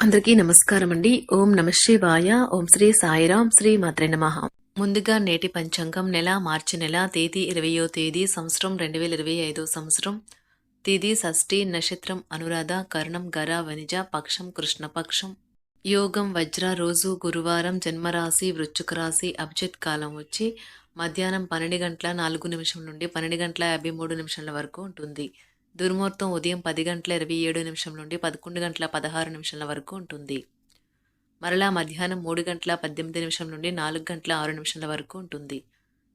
అందరికీ నమస్కారం అండి ఓం నమ శివాయ. ఓం శ్రీ సాయిరాం శ్రీ మాత్రే నమ. ముందుగా నేటి పంచాంగం నెల మార్చి నెల తేదీ ఇరవయో తేదీ సంవత్సరం రెండు వేల ఇరవై ఐదో సంవత్సరం. తేదీ షష్ఠి నక్షత్రం అనురాధ కర్ణం గర వనిజ పక్షం కృష్ణపక్షం యోగం వజ్ర రోజు గురువారం జన్మరాశి వృచ్చుక రాశి అభిజిత్ కాలం వచ్చి మధ్యాహ్నం పన్నెండు గంటల నాలుగు నిమిషం నుండి పన్నెండు గంటల యాభై మూడు నిమిషాల వరకు ఉంటుంది. దుర్ముహూర్తం ఉదయం పది గంటల ఇరవై ఏడు నిమిషం నుండి పదకొండు గంటల పదహారు నిమిషాల వరకు ఉంటుంది. మరలా మధ్యాహ్నం మూడు గంటల పద్దెనిమిది నిమిషం నుండి నాలుగు గంటల ఆరు నిమిషాల వరకు ఉంటుంది.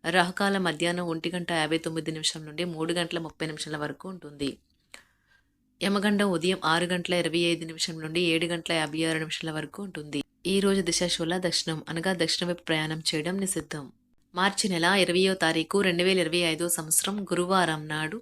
రాహుకాల మధ్యాహ్నం ఒంటి గంట యాభై తొమ్మిది నిమిషం నుండి మూడు గంటల ముప్పై నిమిషాల వరకు ఉంటుంది. యమగండం ఉదయం ఆరు గంటల ఇరవై ఐదు నిమిషం నుండి ఏడు గంటల యాభై ఆరు నిమిషాల వరకు ఉంటుంది. ఈ రోజు దిశాశూల దక్షిణం అనగా దక్షిణ వైపు ప్రయాణం చేయడం నిషిద్ధం. మార్చి నెల ఇరవయో తారీఖు రెండు వేల ఇరవై ఐదో సంవత్సరం గురువారం నాడు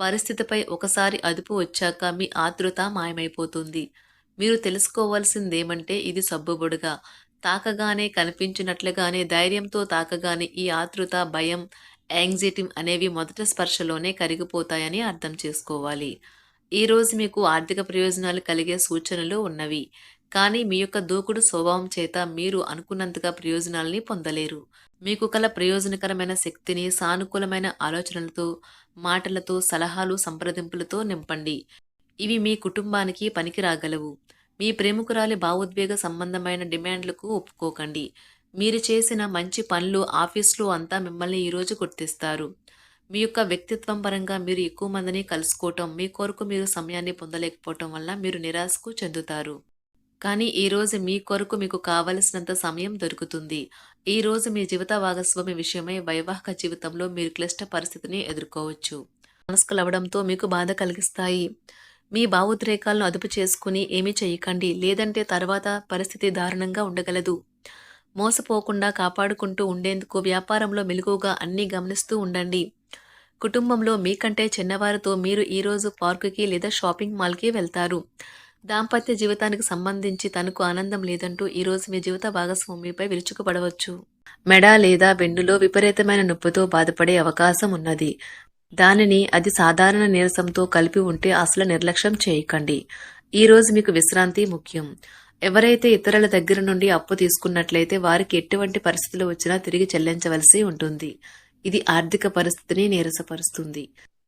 పరిస్థితిపై ఒకసారి అదుపు వచ్చాక మీ ఆతృత మాయమైపోతుంది. మీరు తెలుసుకోవాల్సిందేమంటే ఇది సబ్బుబుడుగా. తాకగానే కనిపించినట్లుగానే ధైర్యంతో తాకగానే ఈ ఆతృత భయం యాంగ్జైటీ అనేవి మొదటి స్పర్శలోనే కరిగిపోతాయని అర్థం చేసుకోవాలి. ఈరోజు మీకు ఆర్థిక ప్రయోజనాలు కలిగే సూచనలు ఉన్నవి. కానీ మీ యొక్క దూకుడు స్వభావం చేత మీరు అనుకున్నంతగా ప్రయోజనాల్ని పొందలేరు. మీకు కల ప్రయోజనకరమైన శక్తిని సానుకూలమైన ఆలోచనలతో మాటలతో సలహాలు సంప్రదింపులతో నింపండి. ఇవి మీ కుటుంబానికి పనికి రాగలవు. మీ ప్రేమికురాలి భావోద్వేగ సంబంధమైన డిమాండ్లకు ఒప్పుకోకండి. మీరు చేసిన మంచి పనులు ఆఫీస్లో అంతా మిమ్మల్ని ఈరోజు గుర్తిస్తారు. మీ యొక్క వ్యక్తిత్వం పరంగా మీరు ఎక్కువ మందిని కలుసుకోవటం మీ కొరకు మీరు సమయాన్ని పొందలేకపోవటం వల్ల మీరు నిరాశకు చెందుతారు. కానీ ఈరోజు మీ కొరకు మీకు కావలసినంత సమయం దొరుకుతుంది. ఈరోజు మీ జీవిత భాగస్వామి విషయమై వైవాహిక జీవితంలో మీరు క్లిష్ట పరిస్థితిని ఎదుర్కోవచ్చు. మనస్కులవడంతో మీకు బాధ కలిగిస్తాయి. మీ భావోద్రేకాలను అదుపు చేసుకుని ఏమీ చేయకండి. లేదంటే తర్వాత పరిస్థితి దారుణంగా ఉండగలదు. మోసపోకుండా కాపాడుకుంటూ ఉండేందుకు వ్యాపారంలో మెలకుగా అన్నీ గమనిస్తూ ఉండండి. కుటుంబంలో మీకంటే చిన్నవారితో మీరు ఈరోజు పార్కుకి లేదా షాపింగ్ మాల్కి వెళ్తారు. దాంపత్య జీవితానికి సంబంధించి తనకు ఆనందం లేదంటూ ఈరోజు మీ జీవిత భాగస్వామిపై విరుచుకుపడవచ్చు. మెడ లేదా వెన్నులో విపరీతమైన నొప్పితో బాధపడే అవకాశం ఉన్నది. దానిని అది సాధారణ నీరసంతో కలిపి ఉంటే అసలు నిర్లక్ష్యం చేయకండి. ఈ రోజు మీకు విశ్రాంతి ముఖ్యం. ఎవరైతే ఇతరుల దగ్గర నుండి అప్పు తీసుకున్నట్లయితే వారికి ఎటువంటి పరిస్థితులు వచ్చినా తిరిగి చెల్లించవలసి ఉంటుంది. ఇది ఆర్థిక పరిస్థితిని నీరసపరుస్తుంది.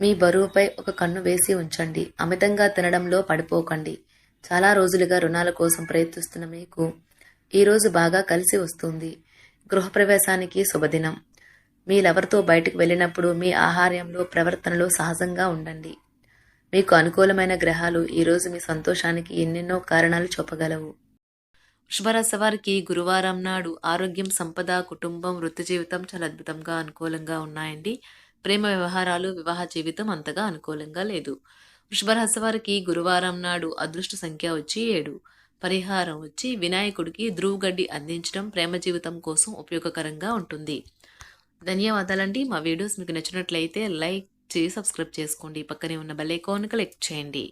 మీ బరువుపై ఒక కన్ను వేసి ఉంచండి. అమితంగా తినడంలో పడిపోకండి. చాలా రోజులుగా రుణాల కోసం ప్రయత్నిస్తున్న మీకు ఈ రోజు బాగా కలిసి వస్తుంది. గృహప్రవేశానికి శుభదినం. మీ లవర్తో బయటకు వెళ్ళినప్పుడు మీ ఆహార్యంలో ప్రవర్తనలో సహజంగా ఉండండి. మీకు అనుకూలమైన గ్రహాలు ఈరోజు మీ సంతోషానికి ఎన్నెన్నో కారణాలు చూపగలవు. వృషభరాశి వారికి గురువారం నాడు ఆరోగ్యం సంపద కుటుంబం వృత్తి జీవితం చాలా అద్భుతంగా అనుకూలంగా ఉన్నాయండి. ప్రేమ వ్యవహారాలు వివాహ జీవితం అంతగా అనుకూలంగా లేదు. వృషభరాశి వారికి గురువారం నాడు అదృష్ట సంఖ్య వచ్చి ఏడు. పరిహారం వచ్చి వినాయకుడికి ధ్రువగడ్డి అందించడం ప్రేమ జీవితం కోసం ఉపయోగకరంగా ఉంటుంది. ధన్యవాదాలండి. మా వీడియోస్ మీకు నచ్చినట్లయితే లైక్ చేసి సబ్స్క్రైబ్ చేసుకోండి. పక్కనే ఉన్న బెల్ ఐకాన్ క్లిక్ చేయండి.